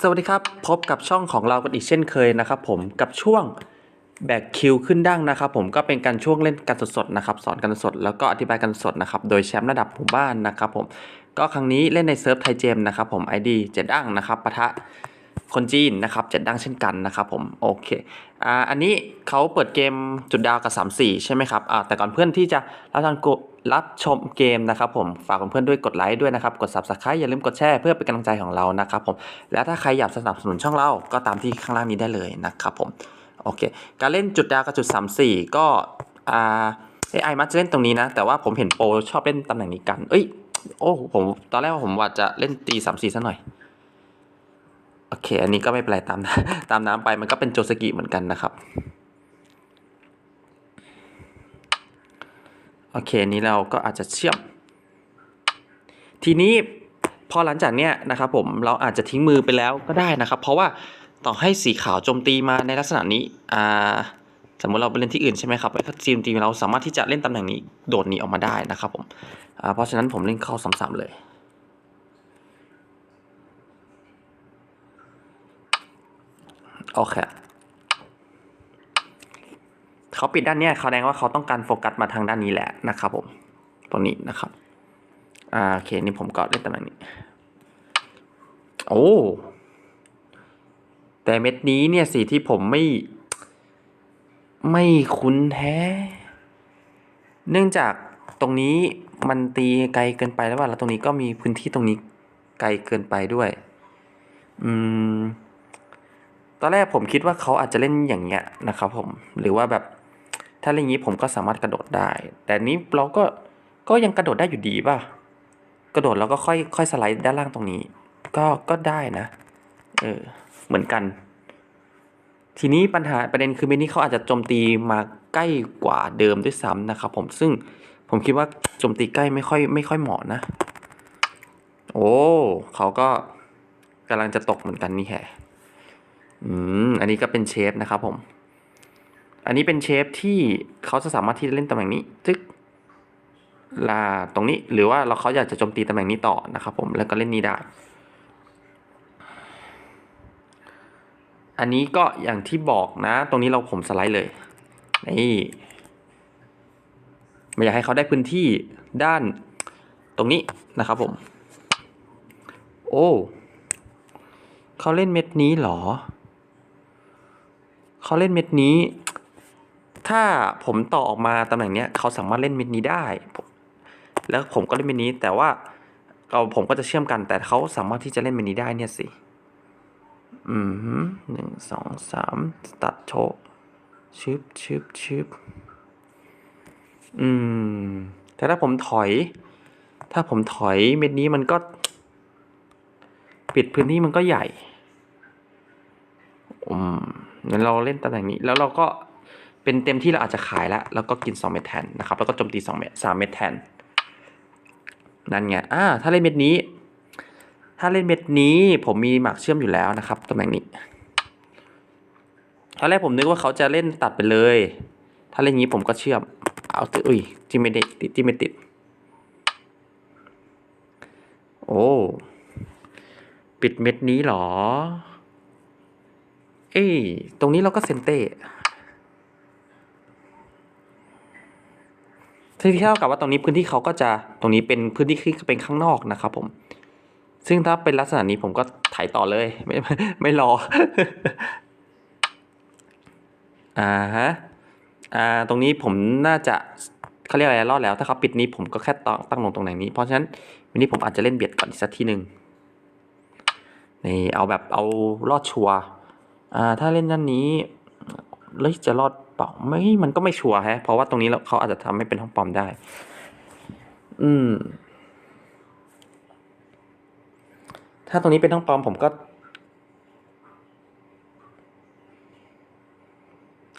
สวัสดีครับ พบกับช่องของเรากันอีกเช่นเคยนะครับผมกับช่วงแบกคิวขึ้นดั้งนะครับผมก็เป็นการช่วงเล่นกันสดๆนะครับสอนกันสดแล้วก็อธิบายกันสดนะครับโดยแชมป์ระดับหมู่บ้านนะครับผมก็ครั้งนี้เล่นในเซิร์ฟไทยเจมนะครับผม ID เจ็ดดั้งนะครับปะทะ คนจีนนะครับเจ็ดดังเช่นกันนะครับผมโอเคอ่าอันนี้เขาเปิดเกมจุดดาวกับ 3 4 ใช่ไหมครับอ่าแต่ก่อนเพื่อนที่จะรับชมรับชมเกมนะครับผมฝากเพื่อนๆด้วยกดไลค์ด้วยนะครับ กด subscribe อย่าลืมกดแชร์เพื่อเป็นกำลังใจของเรานะครับผมแล้วถ้าใครอยากสนับสนุนช่องเราก็ตามที่ข้างล่างนี้ได้เลยนะครับผมโอเคการเล่นจุดดาวกับจุด 3 4 ก็อ่าเอไอมักจะเล่นตรงนี้นะ แต่ว่าผมเห็นโปรชอบเล่นตำแหน่งนี้กัน เอ้ย โอ้ ผม ตอนแรกว่าผมว่าจะเล่นตี3 4ซะหน่อย โอเค อันนี้ก็ไม่เป็นไรตามตามน้ำไปมันก็เป็นโจสกิเหมือนกันนะครับ โอเค นี้เราก็อาจจะเชื่อม ทีนี้พอหลังจากเนี้ยนะครับผมเราอาจจะทิ้งมือไปแล้วก็ได้นะครับ เพราะว่าต่อให้สีขาวโจมตีมาในลักษณะนี้อ่าสมมติเราไปเล่นที่อื่นใช่ไหมครับถ้าจีมตีเราสามารถที่จะเล่นตำแหน่งนี้โดดหนีออกมาได้นะครับผมเพราะฉะนั้นผมเล่นเข้าซ้ำๆเลย โอเคเขาปิดด้านนี้ยแสดงว่าเขาต้องการโฟกัสมาทางด้านนี้แหละนะครับผมตรงนี้นะครับอ่าโอเคนี่ผมก็เล่นตำแหน่งนี้ โอ้แต่เม็ดนี้เนี่ยสีที่ผมไม่ ไม่คุ้นแท้ เนื่องจากตรงนี้มันตีไกลเกินไปแล้วว่าแล้วตรงนี้ก็มีพื้นที่ตรงนี้ไกลเกินไปด้วย อืม ตอนแรกผมคิดว่าเขาอาจจะเล่นอย่างเงี้ยนะครับผมหรือว่าแบบถ้าเล่นอย่างนี้ผมก็สามารถกระโดดได้ แต่นี้เราก็ก็ยังกระโดดได้อยู่ดีป่ะกระโดดแล้วก็ค่อยค่อยสไลด์ด้านล่างตรงนี้ ก็ก็ได้นะเออเหมือนกัน ทีนี้ปัญหาประเด็นคือเมนี้เขาอาจจะโจมตีมาใกล้กว่าเดิมด้วยซ้ำนะครับผมซึ่งผมคิดว่าโจมตีใกล้ไม่ค่อยไม่ค่อยเหมาะนะ โอ้เขาก็กำลังจะตกเหมือนกันนี่แฮะ อืม อันนี้ก็เป็นเชฟนะครับผม อันนี้เป็นเชฟที่เขาจะสามารถที่จะเล่นตำแหน่งนี้จึ๊กลาตรงนี้หรือว่าเราเขาอยากจะโจมตีตำแหน่งนี้ต่อนะครับผมแล้วก็เล่นนี้ได้ อันนี้ก็อย่างที่บอกนะ ตรงนี้เราผมสไลด์เลยนี่ไม่อยากให้เขาได้พื้นที่ด้านตรงนี้นะครับผม โอ้เขาเล่นเม็ดนี้เหรอ เขาเล่นเม็ดนี้ ถ้าผมต่อออกมาตำแหน่งเนี้ยเขาสามารถเล่นเม็ดนี้ได้ แล้วผมก็เล่นเมนนี้ แต่ว่าเราผมก็จะเชื่อมกัน แต่เขาสามารถที่จะเล่นเมนนี้ได้เนี่ยสิ อืมหนึ่งสองสามตัดโชชึบชึบชึบอืม แต่ถ้าผมถอย ถ้าผมถอยเม็ดนี้มันก็ ปิดพื้นที่มันก็ใหญ่อืม งั้นเราเล่นตำแหน่งนี้แล้วเราก็เป็นเต็มที่เราอาจจะขายแล้วแล้วก็กิน 2 เม็ดแทนนะครับ แล้วก็โจมตี2เม็ด3เม็ดแทน นั่นไงอ่าถ้าเล่นเม็ดนี้ ถ้าเล่นเม็ดนี้ผมมีหมากเชื่อมอยู่แล้วนะครับตำแหน่งนี้ตอนแรกผมนึกว่าเขาจะเล่นตัดไปเลย ถ้าเล่นงนี้ผมก็เชื่อม เอาตัวอุ้ยที่ไม่ได้ติดที่ไม่ติด โอ้ ปิดเม็ดนี้หรอ เอ้ยตรงนี้เราก็เซนเต้ที่เท่ากับว่าตรงนี้พื้นที่เขาก็จะตรงนี้เป็นพื้นที่ที่เป็นข้างนอกนะครับผม ซึ่งถ้าเป็นลักษณะนี้ผมก็ไถต่อเลยไม่ไม่ไม่รอ อ่าฮะ อ่า ตรงนี้ผมน่าจะเขาเรียกอะไรรอดแล้ว ถ้าเขาปิดนี้ผมก็แค่ตั้งตั้งลงตรงไหนนี้ เพราะฉะนั้นวันนี้ผมอาจจะเล่นเบียดก่อนอีกสักทีหนึ่งนี่เอาแบบเอารอดชัวร์ อ่าถ้าเล่นด้านนี้แล้วจะรอดเปล่าไม่มันก็ไม่ชัวร์แฮะ เพราะว่าตรงนี้เขาอาจจะทำให้เป็นห้องปลอมได้ อืม ถ้าตรงนี้เป็นห้องปลอมผมก็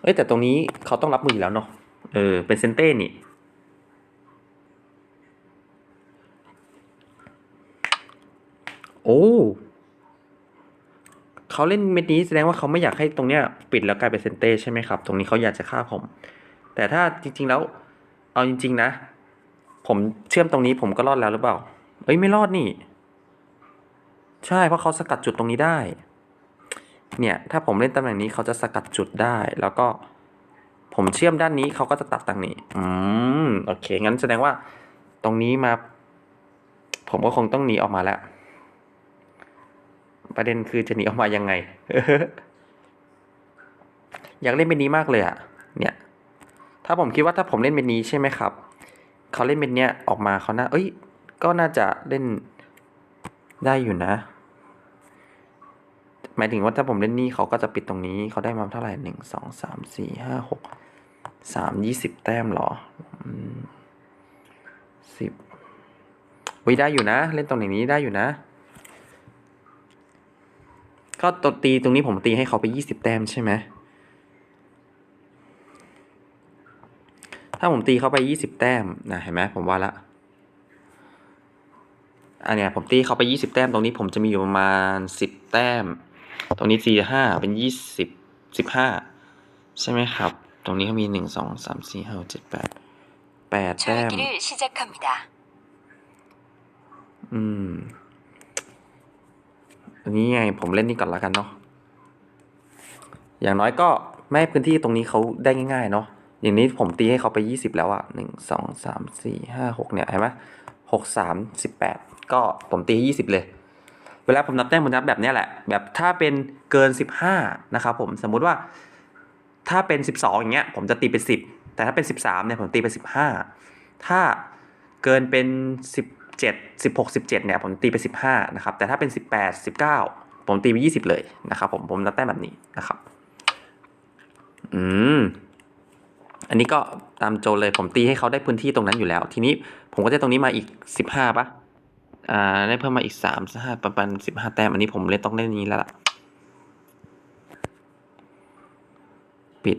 เอ้ยแต่ตรงนี้เขาต้องรับมืออยู่แล้วเนาะเออ เป็นเซนเต้นี่ โอ้ เขาเล่นเม็ดนี้แสดงว่าเขาไม่อยากให้ตรงเนี้ยปิดแล้วกลายเป็นเซนเต้ใช่ไหมครับ ตรงนี้เขาอยากจะฆ่าผม แต่ถ้าจริง ๆแล้ว เอาจริง ๆ นะ ผมเชื่อมตรงนี้ผมก็รอดแล้วหรือเปล่า เอ้ยไม่รอดนี่ ใช่เพราะเขาสกัดจุดตรงนี้ได้ เนี่ย ถ้าผมเล่นตำแหน่งนี้เขาจะสกัดจุดได้ แล้วก็ ผมเชื่อมด้านนี้เขาก็จะตัดตรงนี้ อืมโอเค งั้นแสดงว่า ตรงนี้มา ผมก็คงต้องหนีออกมาแล้ว ประเด็นคือจะหนีออกมายังไง อยากเล่นเป็นนี้มากเลยอะเนี่ย ถ้าผมคิดว่าถ้าผมเล่นเป็นนี้ใช่ไหมครับเขาเล่นเป็นเนี้ยออกมาเขาน่าเอ้ย ก็น่าจะเล่นได้อยู่นะ หมายถึงว่าถ้าผมเล่นนี่เขาก็จะปิดตรงนี้เขาได้มาเท่าไหร่หนึ่งสองสามสี่ห้าหกสามยี่สิบแต้มเหรอสิบวิได้อยู่นะ เล่นตรงไหนนี้ได้อยู่นะ ก็ตัตีตรงนี้ผมตีให้เขาไปยี่สิบแต้มใช่ไหมถ้าผมตีเขาไปยี่สิบแต้มนะเห็นไหมผมว่าละอันเนี้ยผมตีเขาไปยี่สิบแต้มตรงนี้ผมจะมีอยู่ประมาณสิบแต้ม ตรงนี้สี่ห้าเป็นยี่สิบสิบห้าใช่ไหมครับ ตรงนี้เขามีหนึ่งสองสามสี่2 3 4 5 7 8ดแต้มอืม อันนี้ไงผมเล่นนี่ก่อนแล้วกันเนาะ อย่างน้อยก็ไม่ให้พื้นที่ตรงนี้เขาได้ง่ายๆเนาะ อย่างนี้ผมตีให้เขาไปยี่สิบแล้วอะหนึ่งสองสามสี่ห้าหกเนี่ยเห็นไหมหกสามสิบแปดก็ผมตีให้ยี่สิบเลย เวลาผมนับแต้มผมนับแบบนี้แหละ แบบถ้าเป็นเกินสิบห้านะครับผมสมมุติว่าถ้าเป็นสิบสองอย่างเงี้ยผมจะตีเป็นสิบแต่ถ้าเป็นสิบสามเนี่ยผมตีเป็นสิบห้าถ้าเกินเป็นสิบ เจ็ดสิบหกสิบเจ็ดเนี่ยผมตีไปสิบห้านะครับแต่ถ้าเป็นสิบแปดสิบเก้าผมตีไปยี่สิบเลยนะครับผมผมนับแต้มแบบนี้นะครับอืมอันนี้ก็ตามโจเลยผมตีให้เขาได้พื้นที่ตรงนั้นอยู่แล้ว ทีนี้ผมก็จะตรงนี้มาอีกสิบห้าปะอ่าได้เพิ่มมาอีกสามห้าประมาณสิบห้าแต้มอันนี้ผมเล่นต้องเล่นนี้แล้วล่ะปิด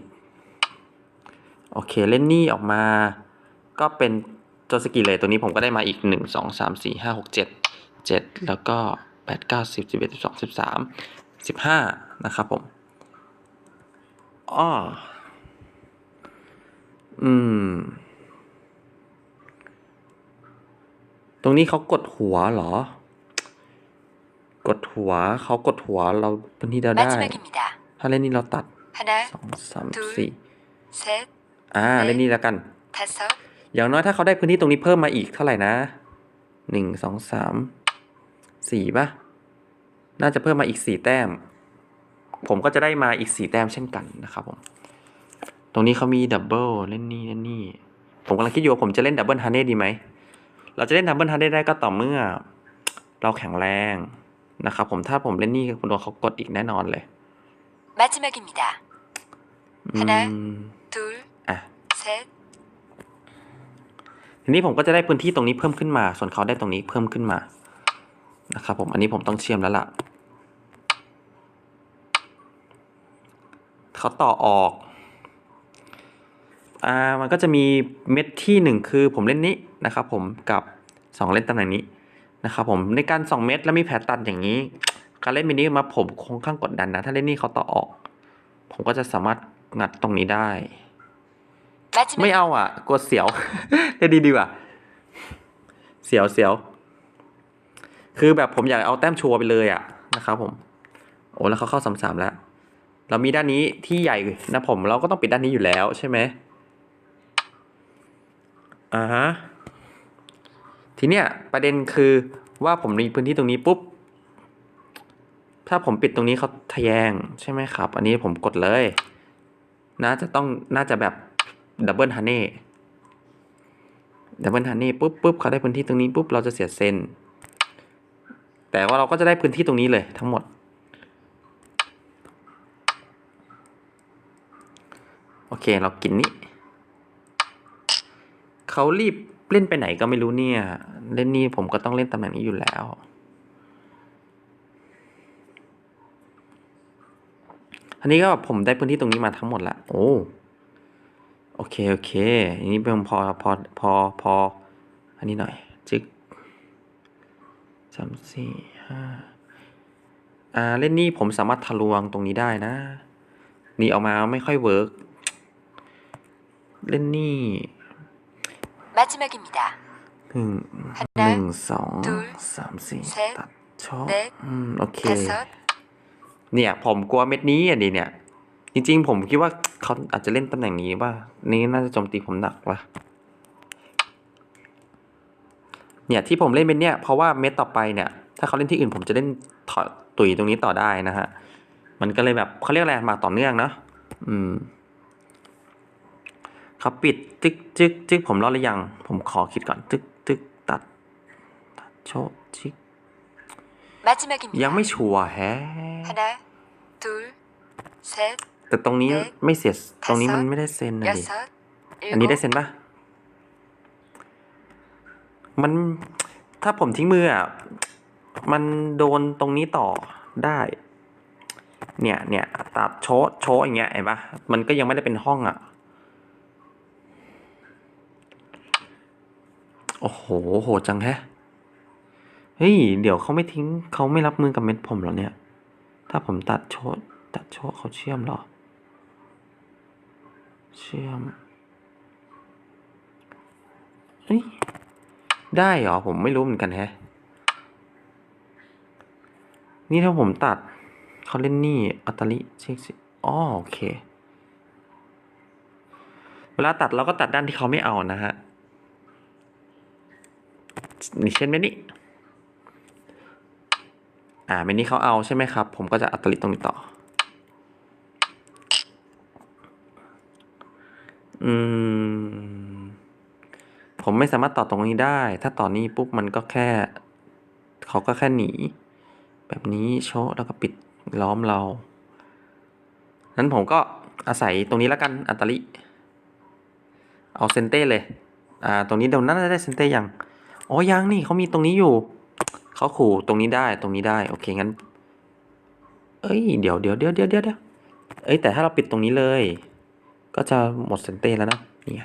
โอเคเล่นนี่ออกมาก็เป็น จอสกิเลยตัวนี้ผมก็ได้มาอีก 1 2 3 4 5 6 7 7 แล้วก็ 8 9 10 11 12 13 15 นะครับผมอ้ออืม ตรงนี้เขากดหัวเหรอ กดหัวเขากดหัวเราเป็นที่เราได้ ถ้าเล่นนี้เราตัดสองสามสี่อ่า เล่นนี้แล้วกัน อย่างน้อยถ้าเขาได้พื้นที่ตรงนี้เพิ่มมาอีกเท่าไหร่นะหนึ่งสองสามสี่ป่ะ น่าจะเพิ่มมาอีกสี่แต้ม ผมก็จะได้มาอีกสี่แต้มเช่นกันนะครับผม ตรงนี้เขามีดับเบิลเล่นนี่เล่นนี่ ผมกำลังคิดอยู่ว่าผมจะเล่นดับเบิลฮันเน่ดีไหม เราจะเล่นดับเบิลฮันเน่ได้ก็ต่อเมื่อ เราแข็งแรงนะครับผมถ้าผมเล่นนี่คุณโดนเขากดอีกแน่นอนเลย 마지막입니다. อื ฮันน่ะ ม 둘, อ่ะ 셋, ทีนี้ผมก็จะได้พื้นที่ตรงนี้เพิ่มขึ้นมา ส่วนเขาได้ตรงนี้เพิ่มขึ้นมา นะครับผม อันนี้ผมต้องเชื่อมแล้วล่ะ เขาต่อออก อ่า มันก็จะมีเม็ดที่หนึ่งคือผมเล่นนี้นะครับผม กับสองเล่นตำแหน่งนี้นะครับผม ในการสองเม็ดแล้วมีแผลตัดอย่างนี้ การเล่นมินิมาผมคงข้างกดดันนะ ถ้าเล่นนี่เขาต่อออก ผมก็จะสามารถงัดตรงนี้ได้ ไม่เอาอะ กลัวเสียวจะดีดีกว่ะเสียวเสียว คือแบบผมอยากเอาแต้มชัวไปเลยอะนะครับผม โอ้แล้วเขาเข้าสามสามแล้ว เรามีด้านนี้ที่ใหญ่นะผมเราก็ต้องปิดด้านนี้อยู่แล้วใช่ไหมอ่าฮะ ทีเนี้ยประเด็นคือว่าผมมีพื้นที่ตรงนี้ปุ๊บ ถ้าผมปิดตรงนี้เขาทะแยงใช่ไหมครับ อันนี้ผมกดเลย น่าจะต้องน่าจะแบบ ดับเบิลฮันเน่ดับเบิลฮันเน่ปุ๊บปุ๊บเขาได้พื้นที่ตรงนี้ปุ๊บเราจะเสียเซนแต่ว่าเราก็จะได้พื้นที่ตรงนี้เลยทั้งหมด โอเคเรากินนี้เขารีบเล่นไปไหนก็ไม่รู้เนี่ย เล่นนี่ผมก็ต้องเล่นตำแหน่งนี้อยู่แล้ว อันนี้ก็ผมได้พื้นที่ตรงนี้มาทั้งหมดละ โอ้ โอเค โอเค อันนี้เป็นพอพอพอพอ อันนี้หน่อย จึกสามสี่ห้าอ่า เล่นนี่ผมสามารถทะลวงตรงนี้ได้นะ นี่ออกมาไม่ค่อยเวิร์กเล่นนี่มาจิมากิมิดาหนึ่งหนึ่งสองสามสี่ตัดชอบอืม โอเค เนี่ย ผมกลัวเม็ดนี้อันนี้เนี่ย จริงๆ ผมคิดว่าเขาอาจจะเล่นตำแหน่งนี้ว่า นี้น่าจะโจมตีผมหนักวะเนี่ยที่ผมเล่นเป็นเนี่ยเพราะว่าเม็ดต่อไปเนี่ย ถ้าเขาเล่นที่อื่นผมจะเล่นถอดตุยตรงนี้ต่อได้นะฮะ มันก็เลยแบบเขาเรียกอะไรมาต่อเนื่องเนาะอืมเขาปิดจึกจึกจึกผมรอดหรือยัง ผมขอคิดก่อนจึกจึกตัดตัดโชชิกยังไม่ชัวร์แฮะ แต่ตรงนี้ไม่เสีย ตรงนี้มันไม่ได้เซ็นนะดิอันนี้ได้เซ็นปะมันถ้าผมทิ้งมืออะ มันโดนตรงนี้ต่อได้ เนี่ย เนี่ยตัดโชดโชว์อย่างเงี้ยเห็นปะมันก็ยังไม่ได้เป็นห้องอะ โอ้โห โหจังแฮะ เฮ้ย เดี๋ยวเขาไม่ทิ้ง เขาไม่รับมือกับเม็ดผมหรอเนี่ย ถ้าผมตัดโชดตัดโชว์เขาเชื่อมหรอ เชื่อมเฮ้ยได้เหรอ ผมไม่รู้เหมือนกันแฮะ นี่ถ้าผมตัดเขาเล่นนี่อัตลิเช็คสิอ๋อโอเค เวลาตัดเราก็ตัดด้านที่เขาไม่เอานะฮะนี่เช่นเมนี่อ่าเมนี่เขาเอาใช่ไหมครับ ผมก็จะอัตลิตรงนี้ต่อ อืม ผมไม่สามารถต่อตรงนี้ได้ ถ้าต่อนี้ปุ๊บมันก็แค่ เขาก็แค่หนี แบบนี้โชว์แล้วก็ปิดล้อมเรา นั้นผมก็อาศัยตรงนี้แล้วกัน อัตลิ เอาเซนเต้เลย อ่า ตรงนี้เดี๋ยวน่าจะได้เซนเต้ยัง อ๋อ ยังนี่เขามีตรงนี้อยู่ เขาขู่ตรงนี้ได้ ตรงนี้ได้ โอเค งั้น เอ้ย เดี๋ยวเดี๋ยวเดี๋ยวเดี๋ยวเดี๋ยวเดี๋ยวเอ้ย แต่ถ้าเราปิดตรงนี้เลย ก็จะหมดเซนเต้แล้วนะนี่ไง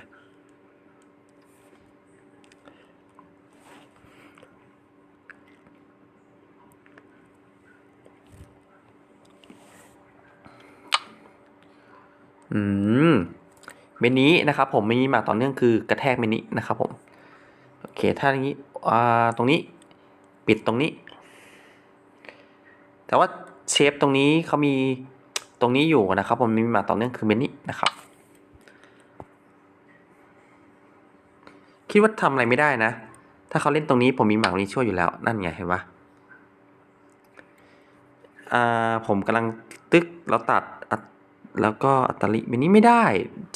อืมเมนี้นะครับผมมีมาต่อเนื่องคือกระแทกเมนี้นะครับผม โอเค ถ้าอย่างนี้อ่าตรงนี้ปิดตรงนี้ แต่ว่าเชฟตรงนี้เขามีตรงนี้อยู่นะครับผมมีมาต่อเนื่องคือเมนนี้นะครับ คิดว่าทำอะไรไม่ได้นะ ถ้าเขาเล่นตรงนี้ผมมีหมากนี้ช่วยอยู่แล้ว นั่นไงเห็นปะอ่าผมกำลังตึกแล้วตัด แล้วก็อัตลิเมนนี้ไม่ได้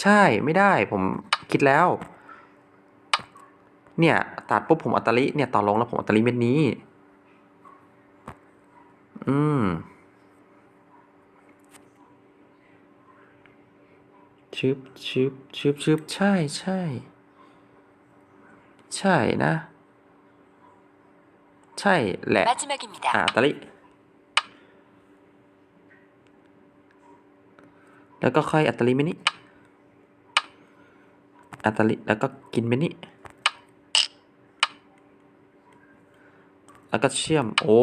ใช่ไม่ได้ ผมคิดแล้ว เนี่ย ตัดปุ๊บผมอัตลิเนี่ยต่อลงแล้วผมอัตลิเม็ดนี้ อืมชึบชึบชึบชึบใช่ใช่ ใช่นะ ใช่แหละอ่าตะลิแล้วก็ค่อยอัตลิมินิอัตลิแล้วก็กินมินิแล้วก็เชื่อม โอ้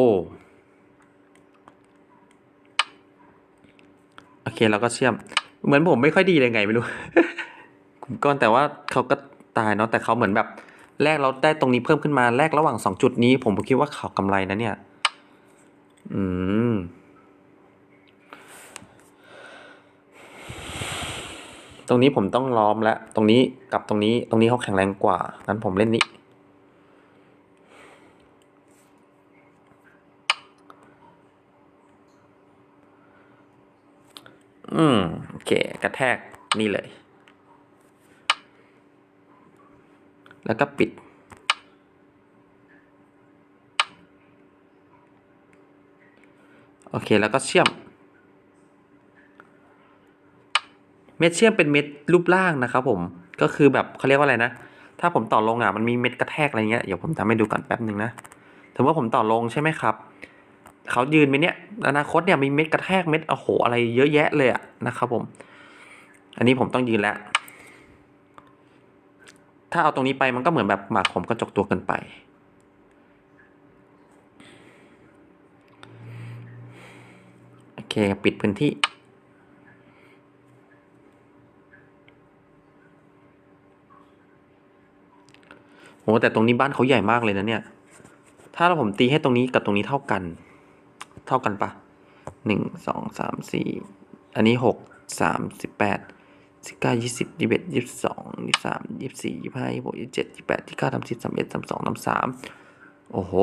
โอเคเราก็เชื่อม เหมือนผมไม่ค่อยดีเลยไงไม่รู้กลุ่มก้อนแต่ว่าเขาก็ตายเนาะแต่เขาเหมือนแบบ แรกเราได้ตรงนี้เพิ่มขึ้นมาแรกระหว่างสองจุดนี้ ผมคิดว่าเขากำไรนะเนี่ย อืมตรงนี้ผมต้องล้อมแล้ว ตรงนี้กับตรงนี้ ตรงนี้เขาแข็งแรงกว่า งั้นผมเล่นนี้ อืม โอเค กระแทกนี่เลย แล้วก็ปิด โอเค แล้วก็เชื่อม เม็ดเชื่อมเป็นเม็ดรูปร่างนะครับผม ก็คือแบบเขาเรียกว่าอะไรนะ ถ้าผมต่อลงอะมันมีเม็ดกระแทกอะไรเงี้ย เดี๋ยวผมทำให้ดูก่อนแป๊บหนึ่งนะถือว่าผมต่อลงใช่ไหมครับ เขายืนไปเนี้ยอนาคตเนี่ยมีเม็ดกระแทกเม็ดโอ้โหอะไรเยอะแยะเลยอะนะครับผม อันนี้ผมต้องยืนแล้ว ถ้าเอาตรงนี้ไปมันก็เหมือนแบบหมากผมกระจกตัวเกินไป โอเค ปิดพื้นที่โหแต่ตรงนี้บ้านเขาใหญ่มากเลยนะเนี่ย ถ้าเราผมตีให้ตรงนี้กับตรงนี้เท่ากัน เท่ากันปะหนึ่งสองสามสี่ อันนี้หกสามสิบแปด สิบเก้ายี่สิบยี่สิบเอ็ดยี่สิบสองยี่สิบสามยี่สิบสี่ยี่สิบห้ายี่สิบหกยี่สิบเจ็ดยี่สิบแปดยี่สิบเก้าสามสิบสามเอ็ดสามสองสามสามโอ้โห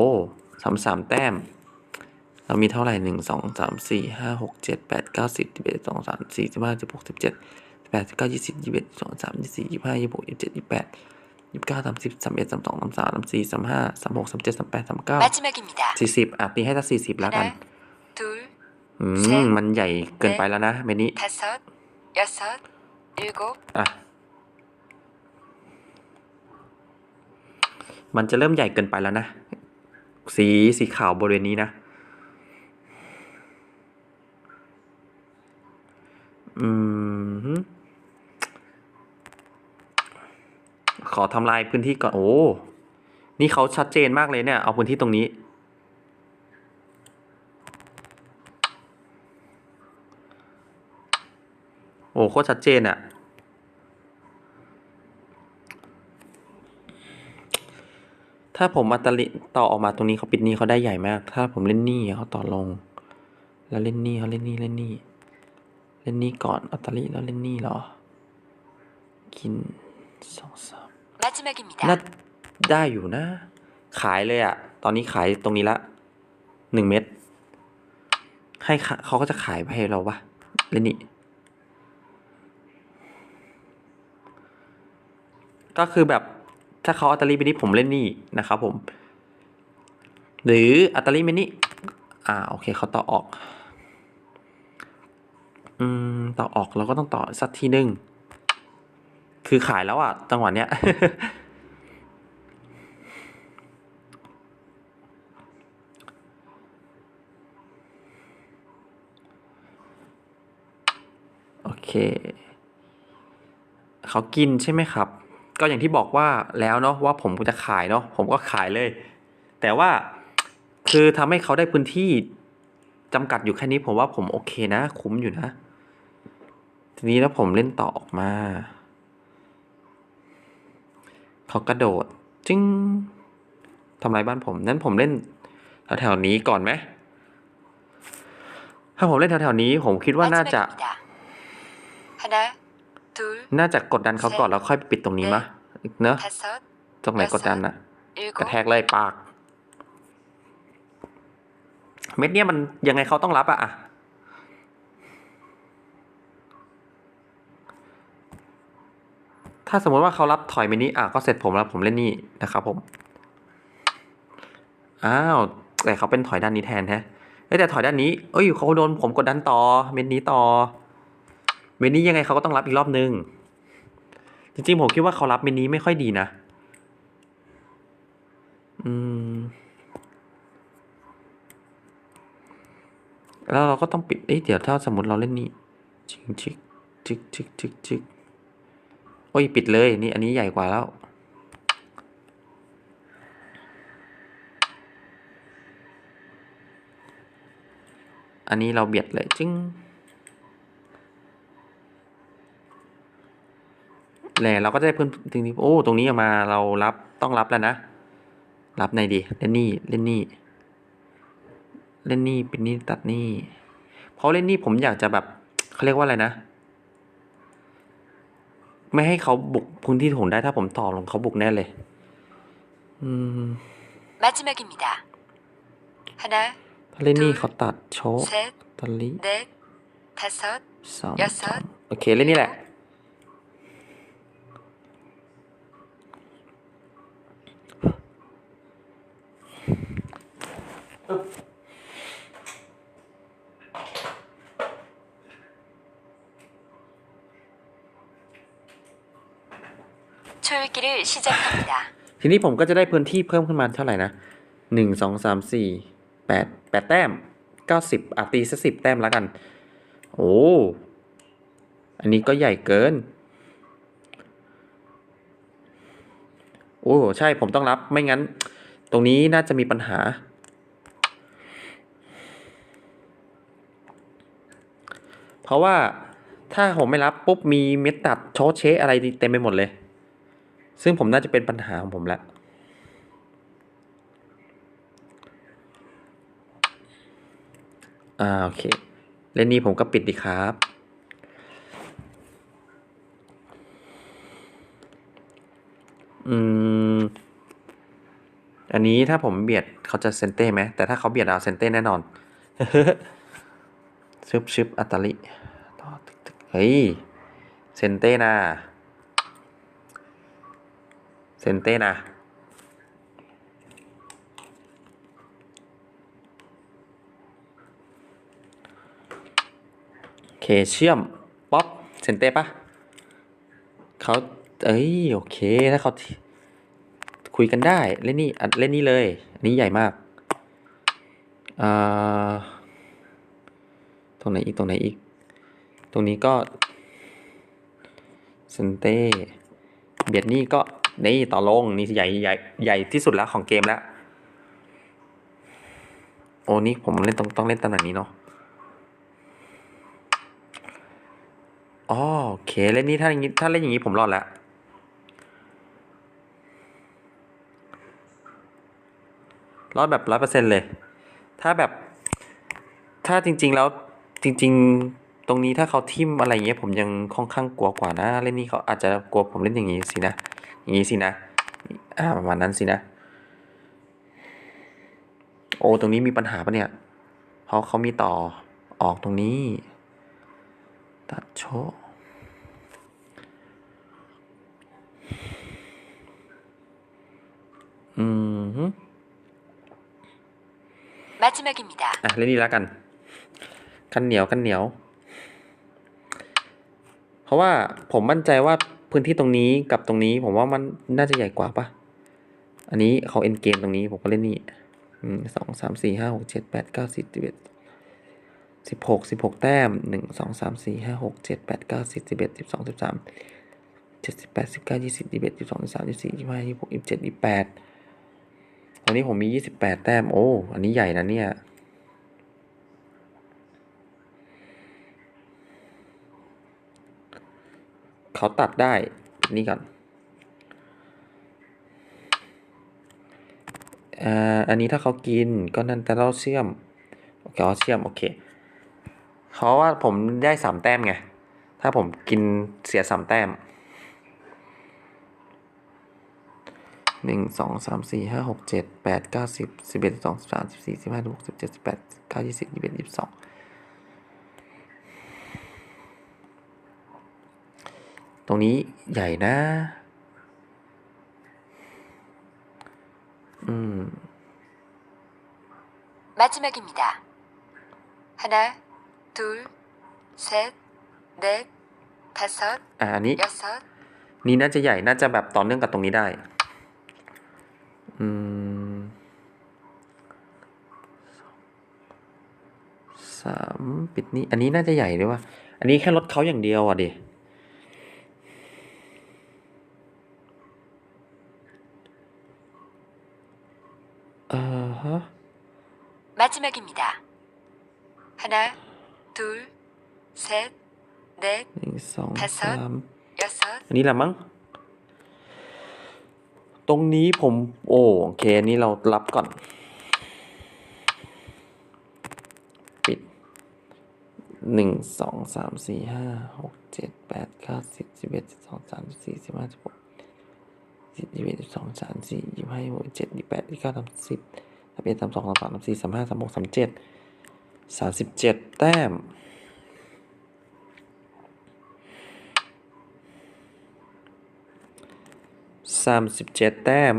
สามสามแต้ม เรามีเท่าไหร่หนึ่งสองสามสี่ห้าหกเจ็ดแปดเก้าสิบยี่สิบเอ็ดสองสามสี่สิบห้าสิบหกสิบเจ็ดแปดสิบเก้ายี่สิบยี่สิบเอ็ดสองสามยี่สี่ยี่สิบห้ายี่สิบหกยี่สิบเจ็ดยี่สิบแปดยี่สิบเก้าสามสิบสามเอ็ดสามสองสามสามสามสี่สามห้าสามหกสามเจ็ดสามแปดสามเก้าสี่สิบอะตีให้สักสี่สิบแล้วกันอืมมันใหญ่เกินไปแล้วนะเมนี้ อะ มันจะเริ่มใหญ่เกินไปแล้วนะ สีสีขาวบริเวณนี้นะ อืมฮึขอทำลายพื้นที่ก่อน โอ้ นี่เขาชัดเจนมากเลยเนี่ย เอาพื้นที่ตรงนี้โอ้โคตรชัดเจนอะ ถ้าผมมาตลิต่อออกมาตรงนี้เขาปิดนี้เขาได้ใหญ่มาก ถ้าผมเล่นนี่เขาต่อลง แล้วเล่นนี่เขาเล่นนี่เล่นนี่เล่นนี่ก่อนอัตลิแล้วเล่นนี้หรอ กินสองสามน่าได้อยู่นะ ขายเลยอะตอนนี้ขายตรงนี้ละหนึ่งเม็ดให้เขาก็จะขายไปให้เราปะเล่นนี่ก็คือแบบ ถ้าเขาอัตตาลีไปนี้ผมเล่นนี่นะครับผม หรืออัตตาลีไปนี้อ่าโอเคเขาต่อออก อืมต่อออกเราก็ต้องต่อสักทีหนึ่งคือขายแล้วอะจังหวะเนี้ยโอเค เขากินใช่ไหมครับ ก็อย่างที่บอกว่าแล้วเนาะว่าผมจะขายเนาะผมก็ขายเลย แต่ว่าคือทำให้เขาได้พื้นที่จำกัดอยู่แค่นี้ผมว่าผมโอเคนะ คุ้มอยู่นะ ทีนี้แล้วผมเล่นต่อออกมาเขากระโดดจึ้งทำลายบ้านผม นั้นผมเล่นแถวๆนี้ก่อนไหมถ้าผมเล่นแถวๆนี้ ผมคิดว่าน่าจะคณะ น่าจะกดดันเขาก่อนแล้วค่อยปิดตรงนี้มะเนอะตรงไหนกดดันอะกระแทกเลยปาก เม็ดเนี้ยมันยังไงเขาต้องรับอะถ้าสมมติว่าเขารับถอยเมินิอะก็เสร็จผมแล้วผมเล่นนี่นะครับผม อ้าว แต่เขาเป็นถอยด้านนี้แทนแฮะแต่ถอยด้านนี้ เอ้ยเขาโดนผมกดดันต่อ เม็ดนี้ต่อ เม็ดนี้ยังไงเขาก็ต้องรับอีกรอบนึง จริงๆ ผมคิดว่าเขารับเม็ดนี้ไม่ค่อยดีนะ อืม แล้วเราก็ต้องปิด เอ้ยเดี๋ยวถ้าสมมติเราเล่นนี่จิกจิกจิกจิกจิกจิกโอ้ยปิดเลย นี่อันนี้ใหญ่กว่าแล้วอันนี้เราเบียดเลยจึ้ง แหละเราก็จะได้พื้นตรงนี้โอ้ ตรงนี้ออกมาเรารับต้องรับแล้วนะ รับในดีเล่นนี่เล่นนี่ เล่นนี่เป็นนี่ตัดนี่เพราะเล่นนี่ผมอยากจะแบบเขาเรียกว่าอะไรนะ ไม่ให้เขาบุกพื้นที่ผมได้ถ้าผมต่อลงเขาบุกแน่เลย อืม 마지막입니다. 하나, ถ้าเล่นนี่เขาตัดโชว์ 셋, ตัดลิ 넷, 다섯, สาม ยศ สามโอเค เล่นนี่แหละ 초읽기를 시작합니다. ทีนี้ผมก็จะได้พื้นที่เพิ่มขึ้นมาเท่าไหร่นะหนึ่งสองสามสี่แปดแปดแต้มเก้าสิบอ่ะตีสักสิบแต้มแล้วกัน โอ้ อันนี้ก็ใหญ่เกิน โอ้ ใช่ผมต้องรับไม่งั้น ตรงนี้น่าจะมีปัญหา เพราะว่าถ้าผมไม่รับปุ๊บมีเม็ดตัดโชเชอะไรเต็มไปหมดเลย ซึ่งผมน่าจะเป็นปัญหาของผมละอ่าโอเคเลนนี้ผมก็ปิดดีครับ อืม อันนี้ถ้าผมเบียดเขาจะเซนเต้ไหมแต่ถ้าเขาเบียดเอาเซนเต้แน่นอน ชึบชึบอัตลิต่อตึกตึกเฮ้ย เซนเต้นะเซนเต้นะโอเคเชื่อม ป๊อป เซนเต้ปะเขาเอ้ย โอเค ถ้าเขาคุยกันได้ เล่นนี่เล่นนี่เลย อันนี้ใหญ่มากอ่า รงไหนอีกตรงไหนอีก ตรงนี้ก็เซนเต้เบียดนี่ก็นี่ต่อลงนี่ใหญ่ใหญ่ใหญ่ที่สุดแล้วของเกมแล้ว โอ้นี่ผมเล่นต้องต้องเล่นตำแหน่งนี้เนาะอ๋อโอเคเล่นนี้ถ้าอย่างนี้ถ้าเล่นอย่างนี้ผมรอดแล้วรอดแบบร้อยเปอร์เซ็นเลย ถ้าแบบ ถ้าจริง ๆ แล้ว จริง ๆ ตรงนี้ถ้าเขาทิมอะไรเงี้ย ผมยังค่อนข้างกลัวกว่านะ เล่นนี้เขาอาจจะกลัวผมเล่นอย่างนี้สินะ อย่างนี้สินะ อ่าประมาณนั้นสินะ โอ้ตรงนี้มีปัญหาปะเนี่ย เพราะเขามีต่อออกตรงนี้ ตัดโชว์อืมฮึ 마지막입니다. อ่ะเล่นนี่แล้ว กันเหนียวกันเหนียว เพราะว่าผมมั่นใจว่าพื้นที่ตรงนี้กับตรงนี้ ผมว่ามันน่าจะใหญ่กว่าปะอันนี้เขาเอ็นเกมตรงนี้ผมก็เล่นนี่อืมสองสามสี่ห้าหกเจ็ดแปดเก้าสิบสิบเอ็ดสิบหกสิบหกแต้มหนึ่งสองสามสี่ห้าหกเจ็ดแปดเก้าสิบสิบเอ็ดสิบสองสิบสามเจ็ดสิบแปดสิบเก้ายี่สิบยี่สิบเอ็ดสิบสองสิบสามยี่สิบสี่ยี่สิบห้ายี่สิบหกยี่สิบเจ็ดยี่สิบแปดตอนนี้ผมมียี่สิบแปดแต้มโอ้อันนี้ใหญ่นะเนี่ย เขาตัดได้นี่ก่อนอ่าอันนี้ถ้าเขากินก็นั่นแต่เราเชื่อมโอเคเอาเชื่อมโอเคเขาว่าผมได้สามแต้มไง ถ้าผมกินเสียสามแต้มหนึ่งสองสามสี่ห้าหกเจ็ดแปดเก้าสิบสิบเอ็ดสองสิบสามสิบสี่สิบห้าสิบหกสิบเจ็ดสิบแปดเก้ายี่สิบยี่สิบเอ็ดยี่สิบสอง ตรงนี้ใหญ่นะ อืม 마지막입니다. 하나, 둘, 셋, 넷, 다섯, อ่ะอันนี้ 여섯, นี่น่าจะใหญ่ น่าจะแบบต่อเนื่องกับตรงนี้ได้ อืมสามปิดนี่ อันนี้น่าจะใหญ่ด้วยว่า อันนี้แค่ลดเขาอย่างเดียวอ่ะดิ เออฮะ 마지막입니다. 하나, 둘, 셋, 넷, หนึ่งสอง แพทเทิ สา ร์น ม 여섯, อันนี้แหละมั้ง ตรงนี้ผม โอ้โอเคอันนี้เรารับก่อน ปิดหนึ่งสองสามสี่ห้าหกเจ็ดแปดเก้าสิบสิบเอ็ดสิบสองสามสิบสี่สิบห้าสิบหก สิบยี่สิบเอ็ดสิบสองสามสี่ยี่สิบห้ายี่สิบหกเจ็ดยี่สิบแปดยี่สิบเก้าสามสิบสามเอ็ดสามสองสามสามสามสี่สามห้าสามหกสามเจ็ดสามสิบเจ็ดแต้มสามสิบเจ็ดแต้ม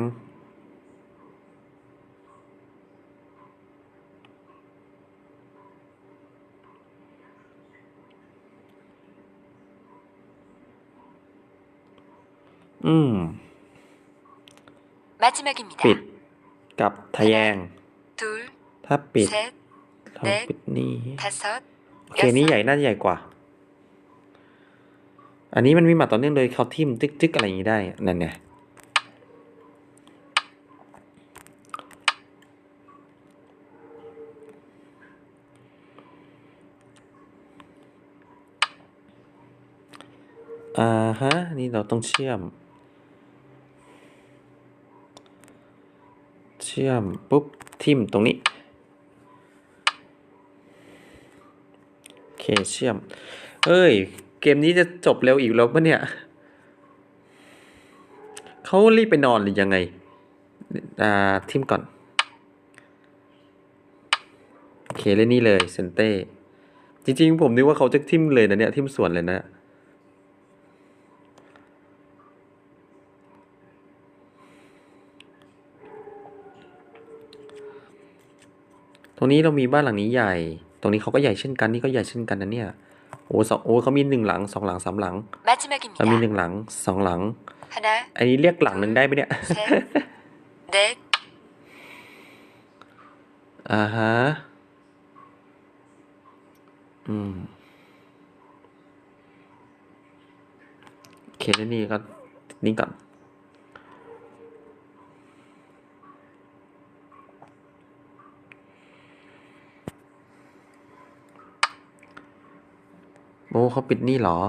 อืม 마지막입니다. ปิดกับทะแยง 둘, ถ้าปิด 셋, เราปิดนี่ 다섯, โอเค นี่ใหญ่น่าจะใหญ่กว่า อันนี้มันมีหมัดต่อเนื่องโดยเขาทิ่มจึกจึกอะไรอย่างนี้ได้ นั่นไง อ่าฮะ นี่เราต้องเชื่อม ชื่อมปุ๊บทิ่มตรงนี้เคเชื่อม เอ้ย เกมนี้จะจบเร็วอีกแล้วปะเนี่ยเขารีบไปนอนหรือยังไง อ่า ทิมก่อน โอเคเล่นนี่เลยเซนเต้ จริง ๆ ผมนึกว่าเขาจะทิมเลยนะเนี่ย ทิมสวนเลยนะ รงนี้เรามีบ้านหลังนี้ใหญ่ ตรงนี้เขาก็ใหญ่เช่นกันนี่ก็ใหญ่เช่นกันนะเนี่ยโอ้สองโอ้เขามีหนึ่งหลังสองหลังสามหลังเรามีหนึ่งหลังสองหลัง อันนี้เรียกหลังหนึ่งได้ไหมเนี่ยเด็กอ่าฮะอืมโอเคนี่ก็นี่ก่อน เขาปิดนี่หรอ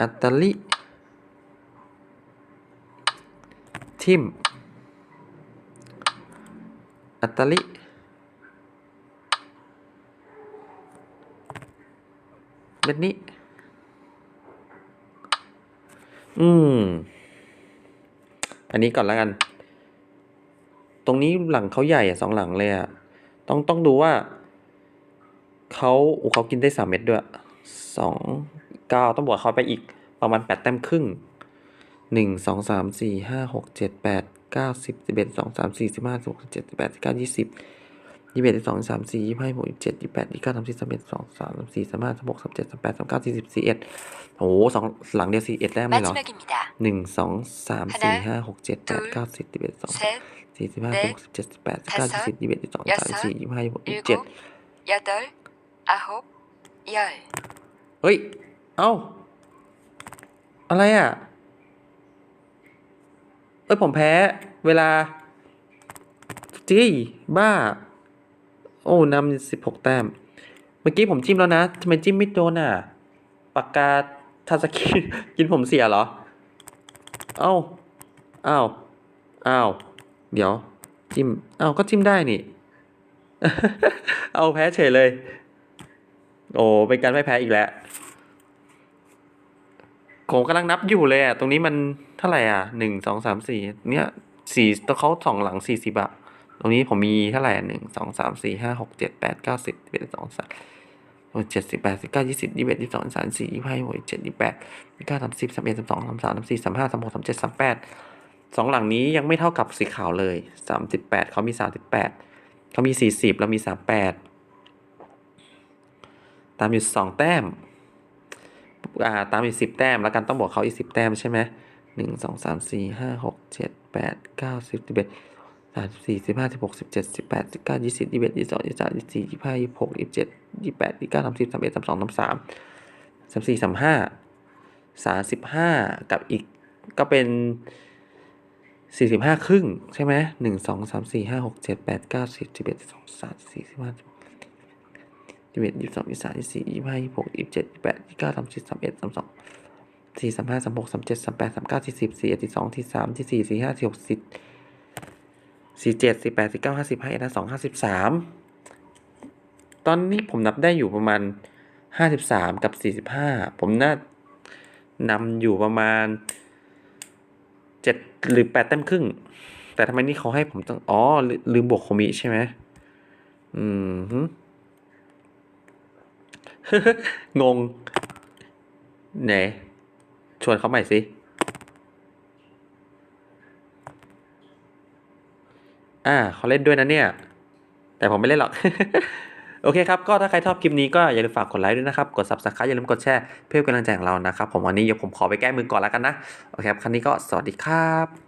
อัตตลิ ทิม อัตตลิเม็ดนี้ อืม อันนี้ก่อนแล้วกัน ตรงนี้หลังเขาใหญ่สองหลังเลยอะ ต้องต้องดูว่าเขาเขากินได้สามเม็ดด้วยสองเก้าต้องบวกเขาไปอีกประมาณแปดเต็มครึ่งหนึ่งสองสามสี่ห้าหกเจ็ดแปดเก้าสิบสิบเอ็ดสองสามสี่สิบห้าสิบหกสิบเจ็ดสิบแปดสิบเก้ายี่สิบยี่สิบเอ็ดสองสามสี่ยี่สิบห้าหกยี่สิบเจ็ดยี่สิบแปดยี่สิบเก้าสามสิบสามเอ็ดสองสามสามสี่สามห้าสามหกสามเจ็ดสามแปดสามเก้าสี่สิบสี่เอ็ดโอ้โหสองหลังเดียวสี่เอ็ดแรกไม่หรอหนึ่งสองสามสี่ห้าหกเจ็ดแปดเก้าสิบสิบเอ็ดสอง สี่สิบห้าหกสิบเจ็ดสิบแปดสิบเก้าสิบสิบยี่สิบเยี่สองสามสิบสี่ยี่สิบห้ายี่สิบหกยี่สิบเจ็ดยาดเดลอาฮบยัยเฮ้ย เอ้า อะไรอะ เอ้ย ผมแพ้ เวลา จี้ บ้า โอ้นำสิบหกแต้ม เมื่อกี้ผมจิ้มแล้วนะ ทำไมจิ้มไม่โดนอะ ปากกาทาสกิกินผมเสียเหรอ เอ้า เอ้า เอ้า เดี๋ยว จิ้ม เอาก็จิ้มได้นี่ เอาแพ้เฉยเลย โอ้เป็นการไม่แพ้อีกแล้วผมกำลังนับอยู่เลยอะ ตรงนี้มันเท่าไหร่อะหนึ่งสองสามสี่เนี่ยสี่ตัวเขาสองหลังสี่สิบอะตรงนี้ผมมีเท่าไหร่หนึ่งสองสามสี่ห้าหกเจ็ดแปดเก้าสิบเอ็ดสิบสองสามเจ็ดสิบแปดสิบเก้ายี่สิบยี่สิบเอ็ดยี่สิบสองยี่สิบสามสี่ยี่สิบห้าหกยี่สิบเจ็ดยี่สิบแปดยี่สิบเก้าสามสิบสามเอ็ดสามสองสามสามสามสี่สามห้าสามหกสามเจ็ดสามแปด สองหลังนี้ยังไม่เท่ากับสีขาวเลยสามสิบแปดเขามีสามสิบแปดเขามีสี่สิบเรามีสามแปดตามอยู่สองแต้มอ่าตามอีกสิบแต้ม แล้วกันต้องบอกเขาอีกสิบแต้มใช่ไหมหนึ่งสองสามสี่ห้าหกเจ็ดแปดเก้าสิบสิบเอ็ดสามสี่สิบห้าสิบหกสิบเจ็ดสิบแปดสิบเก้ายี่สิบยี่สิบเอ็ดยี่สิบสองยี่สิบสามยี่สิบสี่ยี่สิบห้ายี่สิบหกยี่สิบเจ็ดยี่สิบแปดยี่สิบเก้าสามสิบสามเอ็ดสามสองสามสามสามสี่สามห้าสามสิบห้ากับอีกก็เป็น สี่สิบห้าครึ่ง ใช่ไหมหนึ่งสองสามสี่ห้าหกเจ็ดแปดเก้าสิบสิบเอ็ดสองสามสี่สิบห้าสิบเอ็ดยี่สิบสองยี่สิบสามยี่สิบสี่ยี่สิบห้ายี่สิบหกยี่สิบเจ็ดยี่สิบแปดยี่สิบเก้าสามสิบสามเอ็ดสามสองสี่สามห้าสามหกสามเจ็ดสามแปดสามเก้าสี่สิบสี่เอ็ดสี่สองสี่สามสี่สี่สี่ห้าสี่หกสี่สี่เจ็ดสี่แปดสี่เก้าห้าสิบห้าเอ็ดห้าสองห้าสิบสามตอนนี้ผมนับได้อยู่ประมาณห้าสิบสามกับสี่สิบห้าผมน่านำอยู่ประมาณ เจ็ดหรือแปดแต้มครึ่ง แต่ทำไมนี่เขาให้ผมต้อง อ๋อ ลืมบวกโคมิใช่ไหมอืมฮึงง ไหน ชวนเขาใหม่สิ อ่าเขาเล่นด้วยนะเนี่ย แต่ผมไม่เล่นหรอก โอเคครับ ก็ถ้าใครชอบคลิปนี้ก็อย่าลืมฝากกดไลค์ด้วยนะครับ กด subscribe อย่าลืมกดแชร์เพื่อเป็นกำลังใจของเรานะครับ ผมวันนี้เดี๋ยวผมขอไปแก้มือก่อนแล้วกันนะ โอเคครับ ครั้นี้ก็สวัสดีครับ